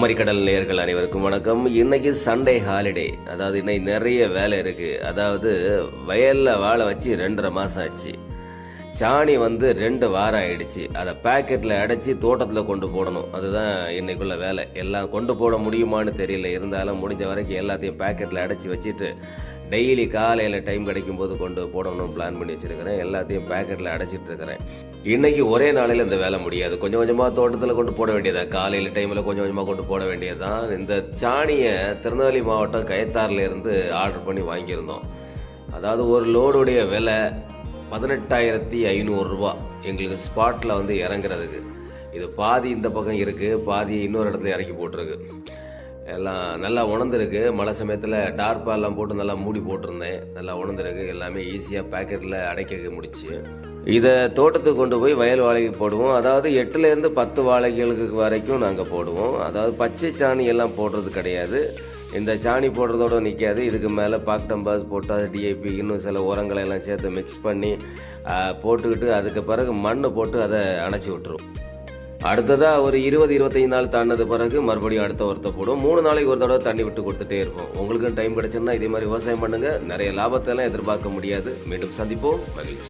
குமரிக்கடல் நேயர்கள் அனைவருக்கும் வணக்கம். இன்னைக்கு சண்டே ஹாலிடே அதாவது இன்னைக்கு நிறைய வேலை இருக்கு. அதாவது வயல்ல வாழை வச்சு ரெண்டரை மாசம் ஆச்சு. சாணி வந்து ரெண்டு வாரம் ஆயிடுச்சு. அதை பேக்கெட்டில் அடைச்சி தோட்டத்தில் கொண்டு போடணும். அதுதான் இன்னைக்குள்ள வேலை. எல்லாம் கொண்டு போட முடியுமான்னு தெரியல. இருந்தாலும் முடிஞ்ச வரைக்கும் எல்லாத்தையும் பேக்கெட்டில் அடைச்சி வச்சுட்டு டெய்லி காலையில் டைம் கிடைக்கும் போது கொண்டு போடணும்னு பிளான் பண்ணி வச்சிருக்கிறேன். எல்லாத்தையும் பேக்கெட்டில் அடைச்சிட்டு இருக்கிறேன். இன்னைக்கு ஒரே நாளையில் இந்த வேலை முடியாது. கொஞ்சம் கொஞ்சமாக தோட்டத்தில் கொண்டு போட வேண்டியதா? காலையில் டைமில் கொஞ்சம் கொஞ்சமாக கொண்டு போட வேண்டியதுதான். இந்த சாணியை திருநெல்வேலி மாவட்டம் கயத்தாறுல இருந்து ஆர்டர் பண்ணி வாங்கியிருந்தோம். அதாவது ஒரு லோடுடைய விலை பதினெட்டாயிரத்தி ஐநூறுரூவா எங்களுக்கு ஸ்பாட்டில் வந்து இறங்குறதுக்கு. இது பாதி இந்த பக்கம் இருக்குது பாதி இன்னொரு இடத்துல இறக்கி போட்டிருக்கு. எல்லாம் நல்லா உணர்ந்துருக்கு. மழை சமயத்தில் டார்பாலாம் போட்டு நல்லா மூடி போட்டிருந்தேன். நல்லா உணர்ந்துருக்கு. எல்லாமே ஈஸியாக பேக்கெட்டில் அடைக்க முடிச்சு. இதை தோட்டத்துக்கு கொண்டு போய் வயல் வாழைக்கு போடுவோம். அதாவது எட்டுலேருந்து பத்து வாழைகளுக்கு வரைக்கும் நாங்கள் போடுவோம். அதாவது பச்சை சாணி எல்லாம் போடுறது கிடையாது. இந்த சாணி போடுறதோட நிற்காது இதுக்கு மேலே பாக்டம்பாஸ் போட்டால் டிஐபி இன்னும் சில உரங்களை எல்லாம் சேர்த்து மிக்ஸ் பண்ணி போட்டுக்கிட்டு அதுக்கு பிறகு மண் போட்டு அதை அணைச்சி விட்டுரும். அடுத்ததாக ஒரு இருபது இருபத்தைந்து நாள் தாண்டது பிறகு மறுபடியும் அடுத்த ஒருத்த போடும் மூணு நாளைக்கு ஒரு தடவை தண்ணி விட்டு கொடுத்துட்டே இருப்போம். உங்களுக்கும் டைம் கிடைச்சிருந்தா இதே மாதிரி விவசாயம் பண்ணுங்க. நிறைய லாபத்தை எல்லாம் எதிர்பார்க்க முடியாது. மீண்டும் சந்திப்போம். மகிழ்ச்சி.